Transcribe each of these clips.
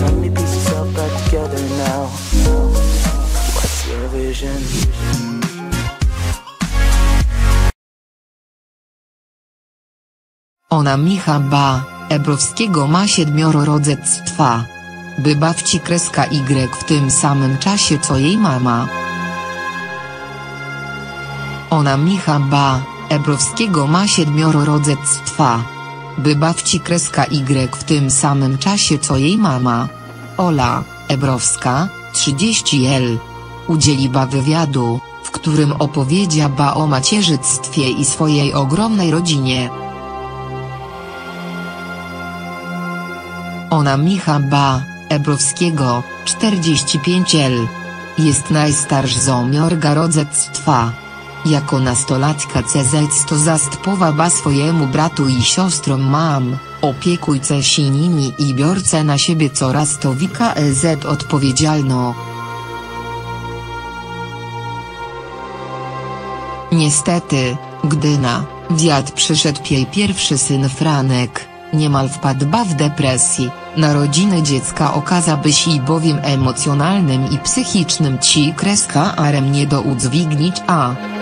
Let me piece yourself back together now. What's your vision? Ona Micha Ba, Ebrowskiego ma siedmioro rodzectwa. Wybawci kreska Y w tym samym czasie co jej mama. Ona Micha Ba, Ebrowskiego ma siedmioro rodzectwa. Wybawci kreska Y w tym samym czasie co jej mama. Ola, Ebrowska, 30 L. Udzieliła wywiadu, w którym opowiedziała o macierzyństwie i swojej ogromnej rodzinie. Ona Micha Ba, Ebrowskiego, 45 L. Jest najstarszą miorga rodzectwa. Jako nastolatka CZ to zastępowała swojemu bratu i siostrom mam, opiekujce się nimi i biorce na siebie coraz to wika EZ odpowiedzialno. Niestety, gdy na wiat przyszedł jej pierwszy syn Franek, niemal wpadła w depresji, narodziny dziecka okazały się bowiem emocjonalnym i psychicznym ci kreska arem nie do udźwignić a.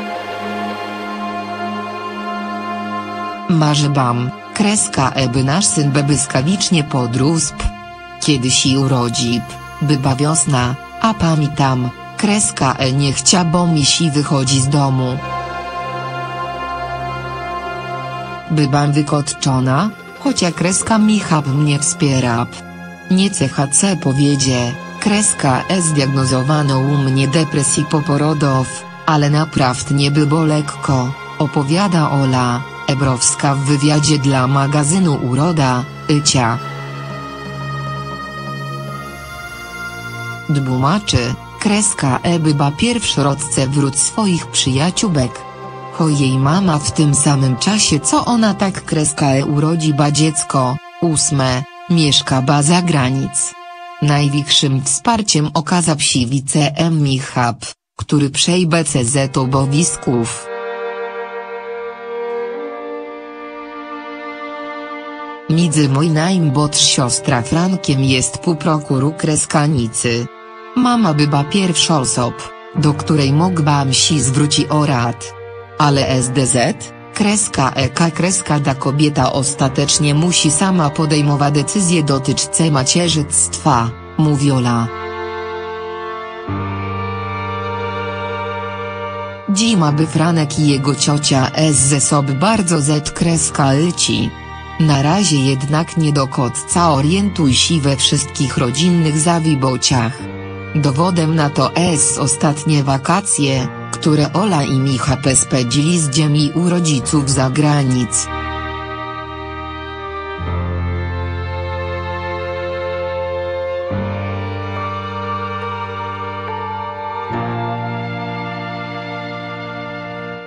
Marzy bam, kreska eby nasz syn by błyskawicznie podrósł. Kiedy się urodzi, byba wiosna, a pamiętam, kreska e nie chcia bo mi si wychodzi z domu. Bybam wykotczona, chocia kreska Michał mnie wspiera. Nie CHC powiedzie, kreska E zdiagnozowano u mnie depresji poporodów, ale naprawdę nie było lekko, opowiada Ola, Ebrowska w wywiadzie dla magazynu Uroda, Ycia. Dbumaczy, kreska E byba pierwszorodce wrót swoich przyjaciółbek. Cho jej mama w tym samym czasie co ona tak kreska E urodzi ba dziecko, ósme, mieszka ba za granic. Największym wsparciem okazał się wice M. Michab, który przejmie CZ obowisków. Między moj najmłodsz siostra Frankiem jest półprokuru kreskanicy. Mama była pierwsza osob, do której mogłam się zwrócić o rad. Ale SDZ, kreska EK kreska da kobieta ostatecznie musi sama podejmować decyzje dotyczące macierzyństwa, mówi Ola. Dzima by Franek i jego ciocia S ze sobą bardzo z kreska lci. Na razie jednak nie do kotca orientuj się we wszystkich rodzinnych zawibociach. Dowodem na to S ostatnie wakacje, które Ola i Micha spędzili z dziećmi u rodziców za granic.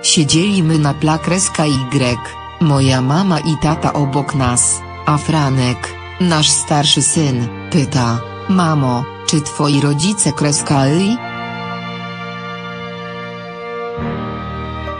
Siedzieliśmy na plakreska Y, moja mama i tata obok nas, a Franek, nasz starszy syn, pyta, mamo, czy twoi rodzice kreskali?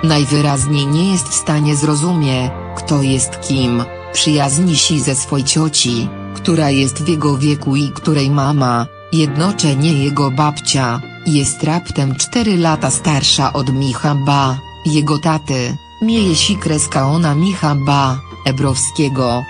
Najwyraźniej nie jest w stanie zrozumie, kto jest kim, przyjaźni się ze swojej cioci, która jest w jego wieku i której mama, jednocześnie jego babcia, jest raptem 4 lata starsza od Micha Ba, jego taty, mieje si kreska ona Micha Ba, Ebrowskiego.